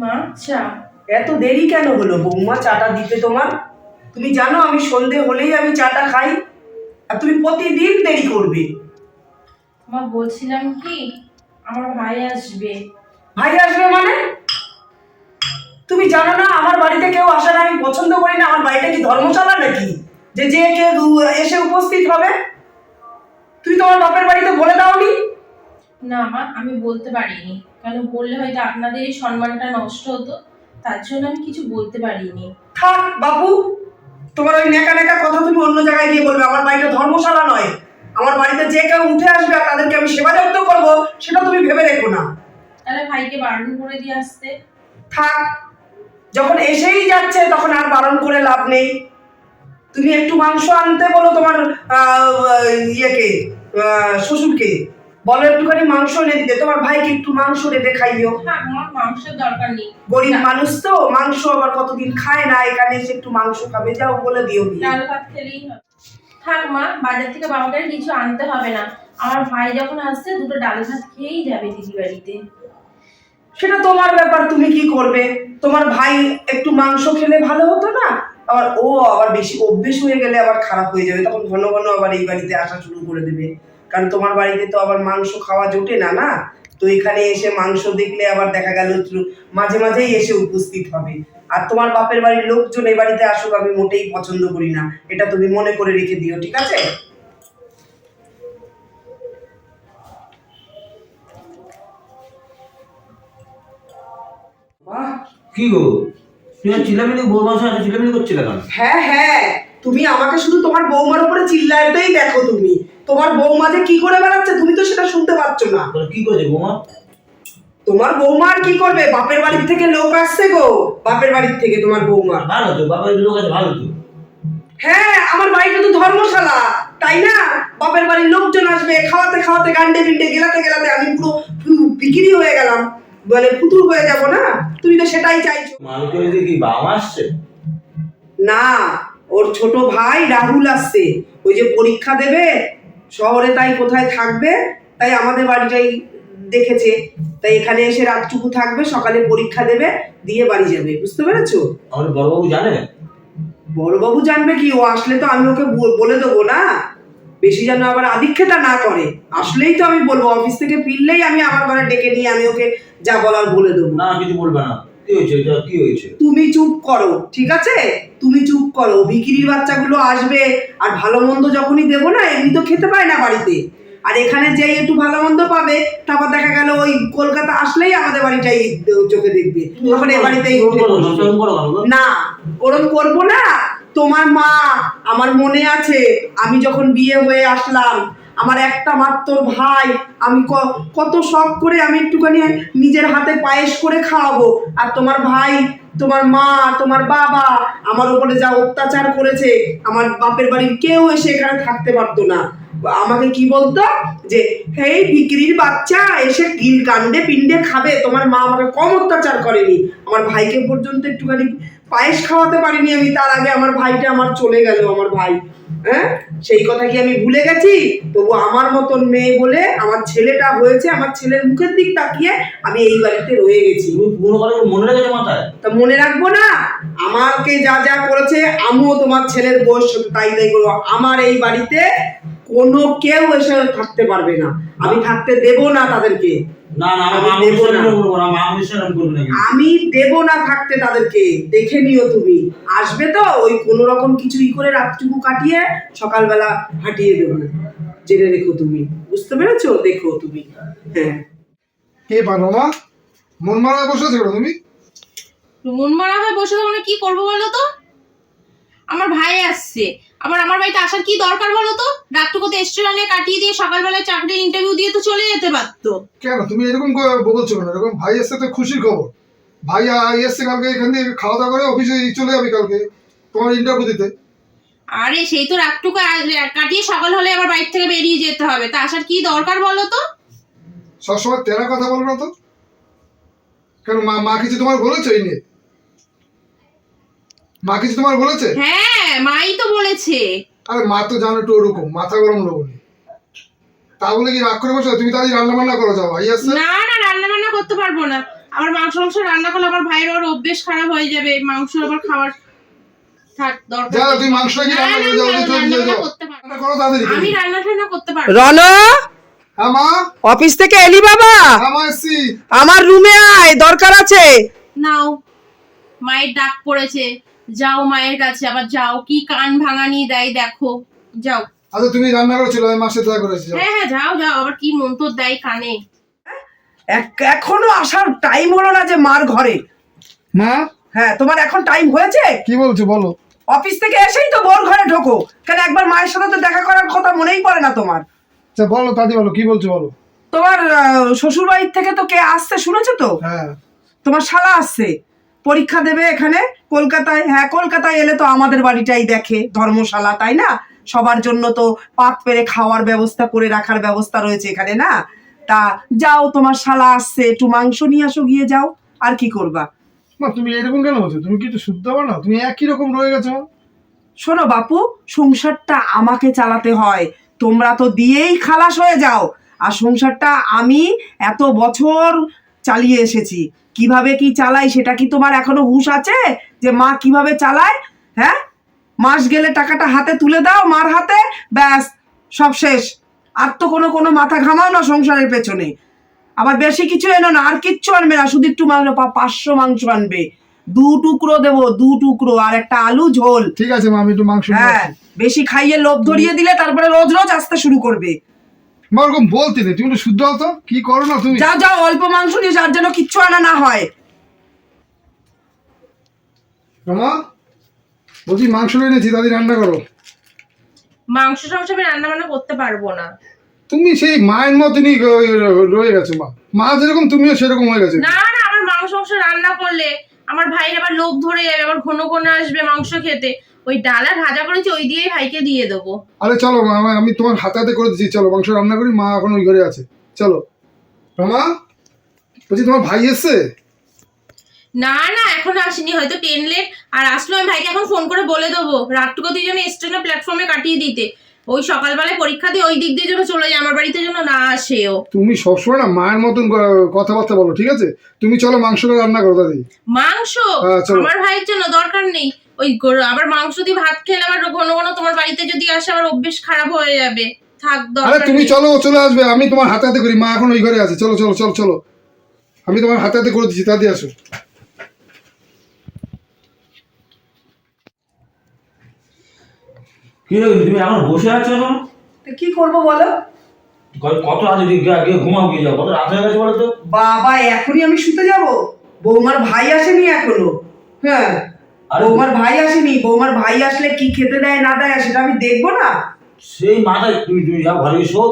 মা চা। এত দেরি কেন হলো বৌমা চাটা দিতে তোমার? তুমি জানো আমি সন্ধে হলেই আমি চাটা খাই আর তুমি প্রতিদিন দেরি করবে। মা বলছিলাম কি আমার ভাই আসবে। ভাই আসবে মানে? তুমি জানো না আমার বাড়িতে কেউ আসার আমি পছন্দ করি না আমার বাড়িটা কি ধর্মশালা নাকি? যে যে কেউ এসে উপস্থিত হবে? তুমি তোমার বাপের বাড়িতে বলে দাওনি? না মা আমি বলতে পারিনি। কেন বললে হয়তো আপনাদের এই সম্মানটা নষ্ট হতো? তার জন্য আমি কিছু বলতে পারিনি। থাক বাবু তোমার ওই নেকা নেকা কথা তুমি অন্য জায়গায় গিয়ে বলবে। আমার বাড়িটা ধর্মশালা নয়। আমার বাড়িতে যে কেউ উঠে আসবে আর তাদেরকে আমি সেবা যত্ন করব সেটা তুমি ভেবে রেখো না। তাহলে ভাইকে বারণ করে দিয়ে আসতে। থাক যখন এসেই যাচ্ছে তখন আর বারণ করে লাভ নেই। তুমি একটু মাংস আনতে বলো তোমার ইয়েকে আহ, শ্বশুরকে। বলো একটুখানি মাংস এনে দিতে। তোমার ভাইকে একটু মাংস রেঁধে খাইও? হ্যাঁ আমার মাংসের দরকার নেই। গরিব মানুষ তো মাংস আবার কতদিন খায় না এখানে এসে একটু মাংস খাবে যাও বলে দিও ডাল ভাত খেলেই হবে। থাক মা বাজার থেকে বাবাকে কিছু আনতে হবে না। আমার ভাই যখন আসছে দুটো ডাল ভাত খেয়েই যাবে দিদি বাড়িতে। সেটা তোমার ব্যাপার তুমি কি করবে? তোমার ভাই একটু মাংস খেলে ভালো হতো না? আবার ও আবার বেশি অভ্যেস হয়ে গেলে আবার খারাপ হয়ে যাবে তখন ঘন ঘন আবার এই বাড়িতে আসা শুরু করে দেবে। কারণ তোমার বাড়িতে তো আবার মাংস খাওয়া জোটে না না? তো এখানে এসে মাংস দেখলে আবার দেখা গেল মাঝে মাঝেই এসে উপস্থিত হবে। আর তোমার বাপের বাড়ির লোকজন এই বাড়িতে আসুক আমি মোটেই পছন্দ করি না। এটা তুমি মনে করে রেখে দিও ঠিক আছে? কি গো? তুমি আর চিল্লামিলি বৌমার সাথে চিল্লামিলি করছিলে কেন? হ্যাঁ হ্যাঁ। তুমি আমাকে শুধু তোমার বৌমার উপরে চিল্লাইতেই দেখো তুমি। তোমার বৌমা যে কি করে বেড়াচ্ছে তুমি তো সেটা শুনতে পাচ্ছ না। কি করেছে বৌমা? তোমার বৌমা আর কি করবে? বাপের বাড়ির থেকে লোক আসছে গো। বাপের বাড়ির থেকে তোমার বৌমা। ভালো তো বাবার লোক আছে ভালো তো। হ্যাঁ আমার বাড়িটা তো ধর্মশালা। তাই না? বাপের বাড়ির লোকজন আসবে খাওয়াতে খাওয়াতে গান্ডে বিন্ডে গেলাতে গেলাতে আমি পুরো বিক্রি হয়ে গেলাম। মানে ফুতুর হয়ে যাব না? তুমি তো সেটাই চাইছো। হয়েছে কি বাবা আসছে? না ওর ছোট ভাই রাহুল আসছে। ওই যে পরীক্ষা দেবে শহরে তাই কোথায় থাকবে তাই আমাদের বাড়িটাই দেখেছে। তাই এখানে এসে রাতটুকু থাকবে সকালে পরীক্ষা দেবে দিয়ে বাড়ি যাবে। বুঝতে পেরেছ? আমাদের বড়বাবু জানে? বড়বাবু জানবে কি? ও আসলে তো আমি ওকে বলে দেবো না। বেশি যেন আবার আদিক্ষেতা না করে। আসলেই তো আমি বলব অফিস থেকে ফিরলেই আমি আমার ঘরে ডেকে নিয়ে আমি ওকে যা বলার বলে দেবো। না কিছু বলবে না। কি হয়েছে কি হয়েছে? তুমি চুপ করো ঠিক আছে? তুমি চুপ করো ভিকিরির বাচ্চাগুলো আসবে আর ভালো মন্দ যখনই দেবো না এমনি তো খেতে পায় না বাড়িতে। আর এখানে যেই একটু ভালো মন্দ পাবে তারপর দেখা গেল ওই কলকাতা আসলেই আমাদের বাড়িটাই চোখে দেখবে। তখন এ বাড়িতেই? না ওরম করব না। তোমার মা আমার মনে আছে আমি যখন বিয়ে হয়ে আসলাম আমার একটা মাত্র ভাই, আমি কত শখ করে আমি একটুখানি নিজের হাতে পায়েস করে খাওয়াবো। আর তোমার ভাই, তোমার মা, তোমার বাবা আমার উপরে যা অত্যাচার করেছে, আমার বাপের বাড়ির কেউ এসে এখানে থাকতে পারতো না। আমাকে কি বলতো? যে এই বিক্রির বাচ্চা, এসে গিল কাণ্ডে পিণ্ডে খাবে। তোমার মা আমাকে কম অত্যাচার করেনি। আমার ভাইকে পর্যন্ত একটুখানি পায়েস খাওয়াতে পারিনি আমি তার আগে আমার ভাইটা আমার চলে গেল আমার ভাই। হ্যাঁ? সেই কথা কি আমি ভুলে গেছি? তবু আমার মতন মেয়ে বলে আমার ছেলেটা হয়েছে আমার ছেলের মুখের দিক তাকিয়ে আমি এই বাড়িতে রয়ে গেছি। মনে মাথায়? তা মনে রাখব না। আমাকে যা যা করেছে আমিও তোমার ছেলের বয়স তাই তাই করব। আমার এই বাড়িতে কোনো কেউ এসে থাকতে পারবে না। আমি থাকতে দেব না তাদেরকে। না না আমি না। করব না মা করব না আমি দেব না থাকতে তাদেরকে দেখে নিও তুমি। আসবে তো ওই কোনো রকম কিছু ই করে রাতটুকু কাটিয়ে সকালবেলা হাঁটিয়ে দেবো। জেনে রেখো তুমি। বুঝতে পেরেছ? দেখো তুমি। হ্যাঁ। কে পানোমা মন মারা বসে আছো তুমি? মন মারা হয়ে বসে থাকলে কি করব বলো তো? আমার ভাই আসছে। আবার আমার বাড়িতে আসার কি দরকার বলো তো? রাতটুকুতে রেস্টুরেন্টে কাটিয়ে দিয়ে সকালবেলায় চাকরির ইন্টারভিউ দিয়ে তো চলে যেতে পারতো। কেন? তুমি এরকম বলছো কেন? এরকম ভাই এসছে তো খুশির খবর। ভাই এসছে কালকে এখান থেকে খাওয়া দাওয়া করে অফিসে চলে যাবে কালকে তোমার ইন্টারভিউ দিতে। আরে সেই তো রাতটুকু কাটিয়ে সকাল হলে আবার বাড়ি থেকে বেরিয়ে যেতে হবে। তা আসার কি দরকার বলো তো? সবসময় তেরা কথা বলো না তো। কেন মা মা কিছু তোমার বলেছে এই নিয়ে? মা কিছু তোমার বলেছে? হ্যাঁ। মাই তো বলেছে। আরে মা তো জানো একটু ওরকম মাথা গরম লোক। তা বলে কি রাগ করে বসে তুমি তাড়াতাড়ি রান্না বান্না করো যাও ভাই আসছে। না না রান্না বান্না করতে পারব না। আমার মাংস মাংস রান্না করলে আমার ভাইয়ের ওর অভ্যেস খারাপ হয়ে যাবে মাংস আবার খাওয়ার হ্যাঁ অফিস থেকে এলি বাবা? হ্যাঁ আমার রুমে আয় দরকার আছে। নাও মায়ের ডাক পড়েছে। যাও মায়ের কাছে আবার যাও। কি কান ভাঙানি দেয় দেখো। যাও। আচ্ছা তুমি রান্না করেছিল আমি মাসে দেখা করেছি হ্যাঁ হ্যাঁ যাও যাও আবার কি মন্তর দেয় কানে। এক- এখনও আসার টাইম হলো না যে মার ঘরে। মা? হ্যাঁ তোমার এখন টাইম হয়েছে? কি বলছো বলো। অফিস থেকে এসেই তো বোর ঘরে ঢোকো। কেন একবার মায়ের সাথে তো দেখা করার কথা মনেই পড়ে না তোমার। আচ্ছা বলো দাদি বলো কি বলছো বলো। তোমার শ্বশুর বাড়ির থেকে তো কে আসছে শুনেছো তো? হ্যাঁ। তোমার শালা আসছে। পরীক্ষা দেবে এখানে কলকাতায়। হ্যাঁ কলকাতায় এলে তো আমাদের বাড়িটাই দেখে ধর্মশালা তাই না? সবার জন্য তো পাত পেরে খাওয়ার ব্যবস্থা করে রাখার ব্যবস্থা রয়েছে এখানে না? তা যাও তোমার শালা আসছে একটু মাংস নিয়ে আসো গিয়ে যাও আর কি করবা? মা তুমি এরকম কেন বলছো? তুমি কি একটু শুদ্ধ হবে না? তুমি একই রকম রয়ে গেছো শোনো বাপু সংসারটা আমাকে চালাতে হয়। তোমরা তো দিয়েই খালাস হয়ে যাও। আর সংসারটা আমি এত বছর চালিয়ে এসেছি। কীভাবে কি চালাই সেটা কি তোমার এখনও হুশ আছে? যে মা কীভাবে চালায়? হ্যাঁ? মাস গেলে টাকাটা হাতে তুলে দাও মার হাতে ব্যাস সব শেষ। আর তো কোনো কোনো মাথা ঘামাও না সংসারের পেছনে। আবার বেশি কিছু এনো না আর কিচ্ছু আনবে না শুধু একটু মাংস পাঁচশো মাংস আনবে। দু টুকরো দেবো দু টুকরো আর একটা আলু ঝোল। ঠিক আছে মা আমি একটু মাংস হ্যাঁ বেশি খাইয়ে লোভ ধরিয়ে দিলে তারপরে রোজ রোজ আসতে শুরু করবে। মা ওরকম বলতে নেই তুমি শুদ্ধ হতো কি করো না তুমি? যাও যাও অল্প মাংস নিয়ে যার যেন কিচ্ছু আনা না হয়। মা বলছি মাংস এনেছি দাদি রান্না করো। মাংস টাংস আমি রান্না বান্না করতে পারব না। তুমি সেই মায়ের মতনই রয়ে গেছো মা। মা যেরকম তুমিও সেরকম হয়ে গেছো। না না আমার মাংস মাংস রান্না করলে আমার ভাইয়ের আবার লোভ ধরে যাবে আবার ঘন ঘন আসবে মাংস খেতে। ওই ডাল আর ভাজা করেছি ওই দিয়েই ভাইকে দিয়ে দেবো। আরে চলো মা আমি- তোমার হাতে হাতে করে দিচ্ছি। চলো মাংস রান্না করি মা এখন ওই ঘরে আছে। চলো। রমা বলছি তোমার ভাই এসছে? না না এখনও আসেনি হয়তো টেন লেট আর আসলো আমি ভাইকে এখন ফোন করে বলে দেবো। রাতটুকু জন্য স্টেশনে প্ল্যাটফর্মে কাটিয়ে দিতে। ওই সকালবেলায় পরীক্ষা দিয়ে ওই দিক দিয়ে যেন চলে যায় আমার বাড়িতে যেন না আসে ও তুমি সবসময় না মায়ের মতন কথাবার্তা বলো ঠিক আছে? তুমি চলো মাংসটা রান্না করো দাদি। মাংস? হ্যাঁ। আমার ভাইয়ের জন্য দরকার নেই। ওই গো- আবার মাংস দিয়ে ভাত খেলে আবার ঘন ঘন তোমার বাড়িতে যদি আসে আবার অভ্যেস খারাপ হয়ে যাবে। থাক আরে দরকার তুমি। চলো চলে আসবে আমি তোমার হাতে হাতে করি মা এখন ওই ঘরে আছে চলো চলো চলো চলো। আমি তোমার হাতে হাতে করে দিচ্ছি দাদি আসো। কি রে তুমি এখন বসে আছো এখন? তো কি করব বলো? কত রাতে গিয়ে গিয়ে ঘুমাও গিয়ে যাও কত রাত হয়ে গেছে বলো তো? বাবা এখনই আমি শুতে যাব? বৌমার ভাই আসেনি এখনও। হ্যাঁ বৌমার ভাই আসেনি বৌমার ভাই আসলে কি খেতে দেয় না দেয় সেটা আমি দেখব না। সেই মাথায় তুমি তুমি যাও ঘরে এসো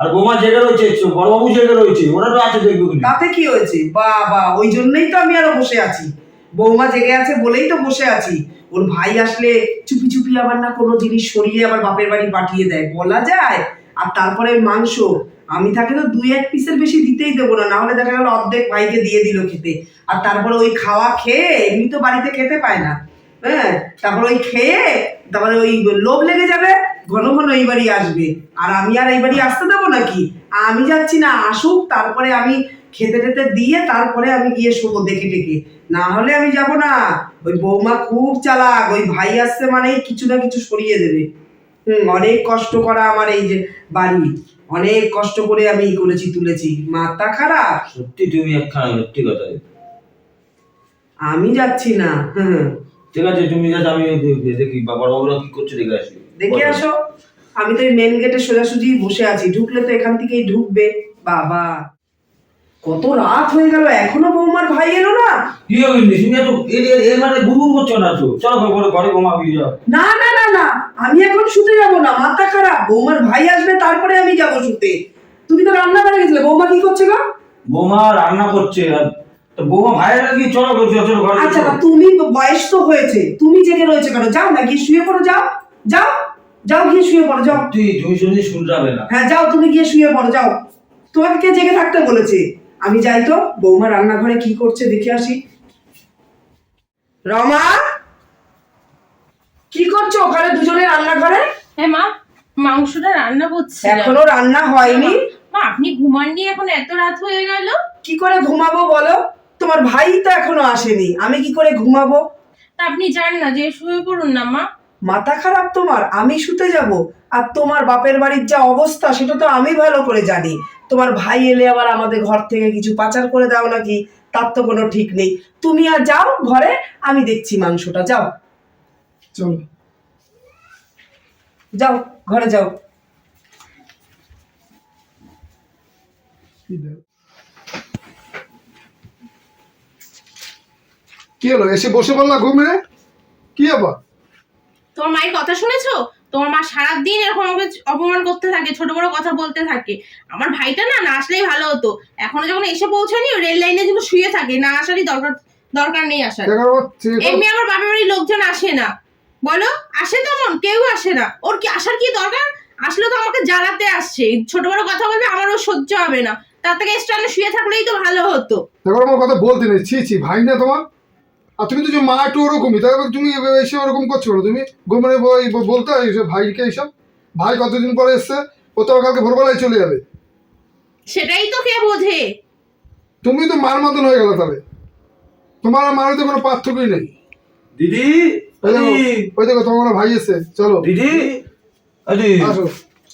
আর বৌমা জেগে রয়েছে বড়বাবু জেগে রয়েছে ওরা তো আছে দেখবে তাতে কি হয়েছে? বাবা ওই জন্যই তো আমি আরও বসে আছি। বৌমা জেগে আছে বলেই তো বসে আছি। ওর ভাই আসলে চুপি চুপি আবার না কোনো জিনিস সরিয়ে আবার বাপের বাড়ি পাঠিয়ে দেয় বলা যায়। আর তারপরে মাংস আমি তাকে তো দুই এক পিসের বেশি দিতেই দেবো না নাহলে দেখা গেল অর্ধেক ভাইকে দিয়ে দিল খেতে। আর তারপরে ওই খাওয়া খেয়ে এমনি তো বাড়িতে খেতে পায় না। হ্যাঁ তারপরে ওই খেয়ে তারপরে ওই লোভ লেগে যাবে ঘন ঘন এই বাড়ি আসবে। আর আমি আর এই বাড়ি আসতে দেবো নাকি? আমি যাচ্ছি না আসুক তারপরে আমি খেতে টেতে দিয়ে তারপরে আমি গিয়ে শোবো দেখে টেকে। না হলে আমি যাব না। ওই বৌমা খুব চালাক ওই ভাই আসছে মানে কিছু না কিছু সরিয়ে দেবে। হুম অনেক কষ্ট করা আমার এই যে বাড়ি। অনেক কষ্ট করে আমি করেছি তুলেছি। মাথা খারাপ। সত্যি তুমি একখানা সত্যি কথা আমি যাচ্ছি না হুম ঠিক আছে তুমি যাচ্ছ আমি দেখি বা বড়বাবুরা কি করছে দেখে আসি। দেখে আসো আমি তো এই মেন গেটে সোজাসুজি বসে আছি ঢুকলে তো এখান থেকেই ঢুকবে। বাবা কত রাত হয়ে গেল এখনও বৌমার ভাই এলো না? হবে তুমি এ- এর মানে গুরু করছ না তো? চলো ঘরে ঘরে ঘুমা গিয়ে যাও না না না না আমি এখন শুতে যাব না মাথা খারাপ বৌমার ভাই আসবে তারপরে আমি যাব শুতে। তুমি তো রান্না করে গেছিলে বৌমা কি করছে গো? বৌমা রান্না করছে আর আচ্ছা তুমি বয়স তো হয়েছে তুমি জেগে রয়েছে কেন? যাও না গিয়ে শুয়ে পড়ো যাও যাও যাও গিয়ে শুয়ে পড়ো যাও। সত্যি তুমি শুনলে শুনতে না। হ্যাঁ যাও তুমি গিয়ে শুয়ে পড়ো যাও। তোমাকে কে জেগে থাকতে বলেছে? আমি যাই তো বৌমা রান্নাঘরে কি করছে দেখে আসি। রমা কি করছ ওখানে দুজনে রান্নাঘরে? হ্যাঁ মা মাংসটা রান্না করছে। এখনও রান্না হয়নি। মা আপনি ঘুমাননি এখন এত রাত হয়ে গেল। কি করে ঘুমাবো বলো? তোমার ভাই তো এখনও আসেনি আমি কি করে ঘুমাবো? তা আপনি যান না যে শুয়ে পড়ুন না মা। মাথা খারাপ তোমার আমি শুতে যাব। আর তোমার বাপের বাড়ির যা অবস্থা সেটা তো আমি ভালো করে জানি। তোমার ভাই এলে আবার আমাদের ঘর থেকে কিছু পাচার করে দাও নাকি? তার তো কোনো ঠিক নেই। তুমি আর যাও ঘরে আমি দেখছি মাংসটা যাও। চলো। যাও ঘরে যাও। কি হলো? এসে বসে পড়লা ঘুমে? কি আবার তোমার মায়ের কথা শুনেছো? তোমার মা সারাদিন এরকম আমাকে অপমান করতে থাকে ছোট বড় কথা বলতে থাকে। আমার ভাইটা না না আসলেই ভালো হতো। এখনও যখন এসে পৌঁছানি রেল লাইনে যেন শুয়ে থাকে। না আসারই দরকার দরকার নেই আসার। এমনি আমার বাপের বাড়ির লোকজন আসে না। বলো আসে তেমন? কেউ আসে না। ওর কি আসার কি দরকার? আসলে তো আমাকে জ্বালাতে আসছে। ছোট বড় কথা বলবে আমারও সহ্য হবে না। তার থেকে স্ট্যান্ডে শুয়ে থাকলেই তো ভালো হতো। কথা বলতে নেই। ছি ছি ভাই না তোমার? আর তুমি তো যে মা একটু ওরকমই তাই তুমি এসে ওরকম করছ না তুমি ঘুমে বলতে হয় এইসব ভাইকে এইসব? ভাই কতদিন পরে এসছে? ও তো কালকে ভোরবেলায় চলে যাবে। সেটাই তো কে বোঝে? তুমি তো মার মতন হয়ে গেল তাহলে। তোমার আর মার তো কোনো পার্থক্যই নেই। দিদি ওই দেখো দিদি। ওই দেখো তোমার ভাই এসছে। চলো। দিদি আরে আসো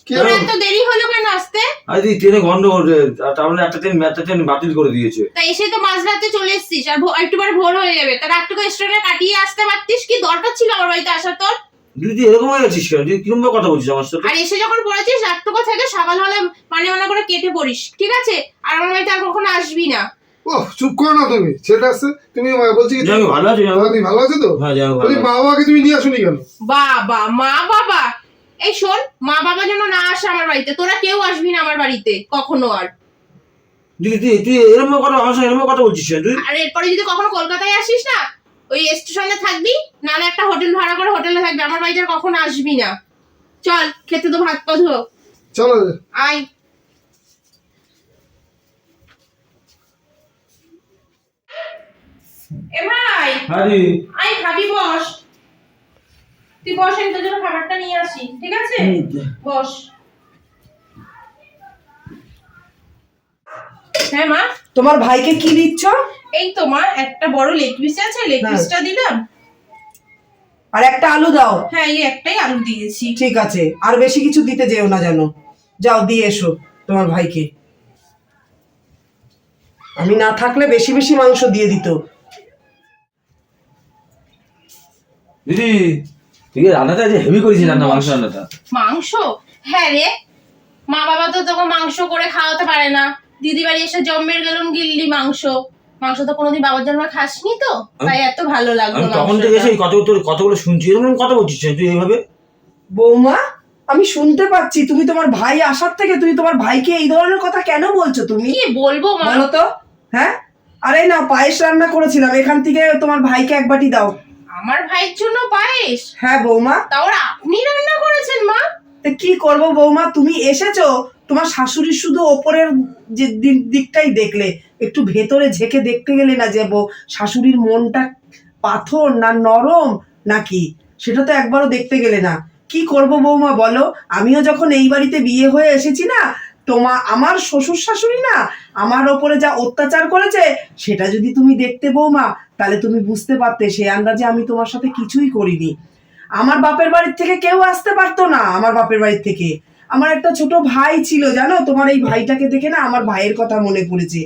দেরি হলো কেন আসতে? আরে ট্রেনে গন্ডগোল রে। আর তার মানে একটা ট্রেন একটা ট্রেন বাতিল করে দিয়েছে। তা এসে তো মাঝরাতে চলে এসেছিস আর একটু পরে ভোর হয়ে যাবে। তার স্টেশনে কাটিয়ে আসতে পারতিস কি? দরকার ছিল আমার বাড়িতে আসার তোর? দিদি তুই এরকম হয়ে গেছিস কেন? তুই কিরম কথা বলছিস আমার সাথে? আর এসে যখন পড়েছিস একটুকু থেকে সকাল হলে মানে মনে করে কেটে পড়িস ঠিক আছে? আর আমার বাড়িতে আর কখনো আসবি না। ও চুপ করো না তুমি ছেলেটা আসছে। তুমি বলছি কি ভালো আছি ভালো আছো তো? হ্যাঁ। মা বাবাকে তুমি নিয়ে আসুনি কেন? বাবা মা বাবা এই শোন মা বাবা যেন না আসে আমার বাড়িতে তোরা কেউ আসবি না আমার বাড়িতে কখনো আর। দিদি তুই তুই এরকম ভাবে কথা আমার সঙ্গে এরকম কথা বলছিস তুই? আর এরপরে যদি কখনো কলকাতায় আসিস না ওই স্টেশনে থাকবি নাহলে একটা হোটেল ভাড়া করে হোটেলে থাকবি আমার বাড়িতে আর কখনো আসবি না। চল খেতে তো ভাত পা ধো চলো। আয়। এ ভাই হ্যাঁ দিদি আয় খাবি বস। তুই বস আমি তোর জন্য খাবারটা নিয়ে আসি ঠিক আছে? বস। হ্যাঁ মা? তোমার ভাইকে কি দিচ্ছ? এই তো মা একটা বড় লেগ পিস আছে লেগ। পিসটা দিলাম। আর একটা আলু দাও। হ্যাঁ এই একটাই আলু দিয়েছি। ঠিক আছে আর বেশি কিছু দিতে যেও না জানো যাও দিয়ে এসো তোমার ভাইকে। আমি না থাকলে বেশি বেশি মাংস দিয়ে দিত। দিদি তুই রান্নাটা যে হেভি করেছিস রান্না মাংস রান্নাটা। মাংস? হ্যাঁ রে। মা বাবা তো তোকে মাংস করে খাওয়াতে পারে না। দিদি বাড়ি এসে জম্মের গেলুম গিল্লি মাংস। মাংস তো কোনোদিন বাবার জন্য খাসনি তো তাই এত ভালো লাগল আমি তখন থেকে সেই কত তোর কতগুলো শুনছি এরকম কথা বলছিস তুই এইভাবে? বৌমা আমি শুনতে পাচ্ছি তুমি তোমার ভাই আসার থেকে তুমি তোমার ভাইকে এই ধরনের কথা কেন বলছো তুমি? কি বলব মা? বলো তো হ্যাঁ? আরে না পায়েস রান্না করেছিলাম এখান থেকে তোমার ভাইকে এক বাটি দাও। আমার ভাইয়ের জন্য পায়েস? হ্যাঁ বৌমা। তাও আপনি রান্না করেছেন মা? কি করব বৌমা? তুমি এসেছ? তোমার শাশুড়ি শুধু ওপরের যে দিক- দিকটাই দেখলে। একটু ভেতরে ঝেঁকে দেখতে গেলে না যে শাশুড়ির মনটা পাথর না নরম নাকি? সেটা তো একবারও দেখতে গেলে না। কি করব বৌমা বলো? আমিও যখন এই বাড়িতে বিয়ে হয়ে এসেছি না তোমা, আমার শ্বশুর শাশুড়ি না, আমার ওপরে যা অত্যাচার করেছে, সেটা যদি তুমি দেখতে বৌমা, তাহলে তুমি বুঝতে পারতে সেই আন্দাজে আমি তোমার সাথে কিছুই করিনি। আমার বাপের বাড়ির থেকে কেউ আসতে পারতো না আমার বাপের বাড়ির থেকে। আমার একটা ছোট ভাই ছিল, জানো? তোমার এই ভাইটাকে দেখে না আমার ভাইয়ের কথা মনে পড়েছে।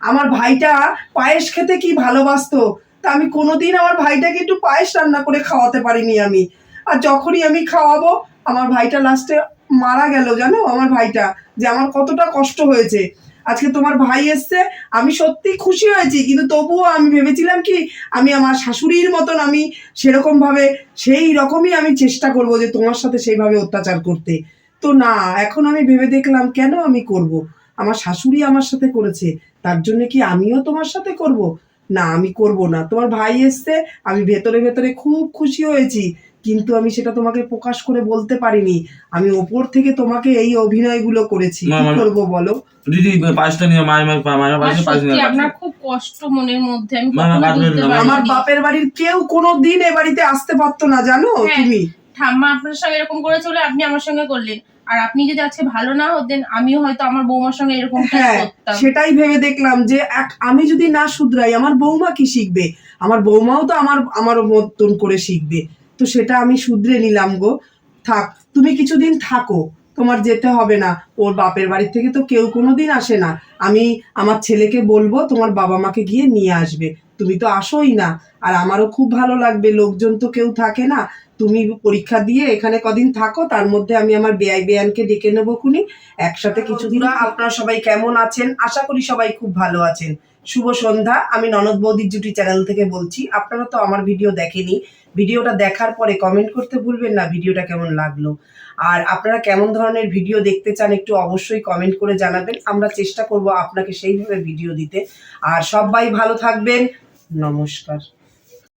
আমার ভাইটা পায়েস খেতে কি ভালোবাসতো? তা আমি কোনোদিন আমার ভাইটাকে একটু পায়েস রান্না করে খাওয়াতে পারিনি আমি। আর যখনই আমি খাওয়াবো, আমার ভাইটা লাস্টে মারা গেল জানো আমার ভাইটা, যে আমার কতটা কষ্ট হয়েছে। আজকে তোমার ভাই এসছে, আমি সত্যি খুশি হয়েছি, কিন্তু তবুও আমি ভেবেছিলাম কি, আমি আমার শাশুড়ির মতন আমি সেরকম ভাবে সেই রকমই আমি চেষ্টা করব যে তোমার সাথে সেইভাবে অত্যাচার করতে। তো না, এখন আমি ভেবে দেখলাম কেন আমি করব? আমার শাশুড়ি আমার সাথে করেছে, তার জন্য কি আমিও তোমার সাথে করব? না, আমি করব না। তোমার ভাই এসছে, আমি ভেতরে ভেতরে খুব খুশি হয়েছি। কিন্তু আমি সেটা তোমাকে প্রকাশ করে বলতে পারিনি। আমি ওপর থেকে তোমাকে এই অভিনয়গুলো করেছি। কি মানে- করব বলো? দিদি পায়েসটা নিয়ে মায়ের মায়ের পায়েস সত্যি নিয়ে আপনার খুব কষ্ট মনের মধ্যে। আমি আমার বাপের বাড়ির কেউ কোনো দিন এ বাড়িতে আসতে পারতো না জানো হ্যাঁ। তুমি? ঠাম্মা আপনার সঙ্গে এরকম করে চলে আপনি আমার সঙ্গে করলেন। আর আপনি যদি আজকে ভালো না হতেন আমিও হয়তো আমার বৌমার সঙ্গে এরকম হ্যাঁ করতাম। সেটাই ভেবে দেখলাম যে এক- আমি যদি না শুধরাই আমার বৌমা কি শিখবে? আমার বৌমাও তো আমার আমার মতন করে শিখবে। তো সেটা আমি শুধরে নিলাম গো। থাক তুমি কিছুদিন থাকো তোমার যেতে হবে না। ওর বাপের বাড়ি থেকে তো কেউ কোনো দিন আসে না। আমি আমার ছেলেকে বলব তোমার বাবা মাকে গিয়ে নিয়ে আসবে। তুমি তো আসোই না। আর আমারও খুব ভালো লাগবে লোকজন তো কেউ থাকে না। তুমি পরীক্ষা দিয়ে এখানে কদিন থাকো তার মধ্যে আমি আমার বেআই বেয়ানকে ডেকে নেব খুনি। একসাথে কিছুদিন আপনারা সবাই কেমন আছেন? আশা করি সবাই খুব ভালো আছেন। শুভ সন্ধ্যা। আমি ননদ বৌদির জুটি চ্যানেল থেকে বলছি আপনারা তো আমার ভিডিও দেখেনি। ভিডিওটা দেখার পরে কমেন্ট করতে ভুলবেন না, ভিডিওটা কেমন লাগল? আর আপনারা কেমন ধরনের ভিডিও দেখতে চান একটু অবশ্যই কমেন্ট করে জানাবেন। আমরা চেষ্টা করব আপনাকে সেইভাবে ভিডিও দিতে। আর সবাই ভালো থাকবেন। নমস্কার।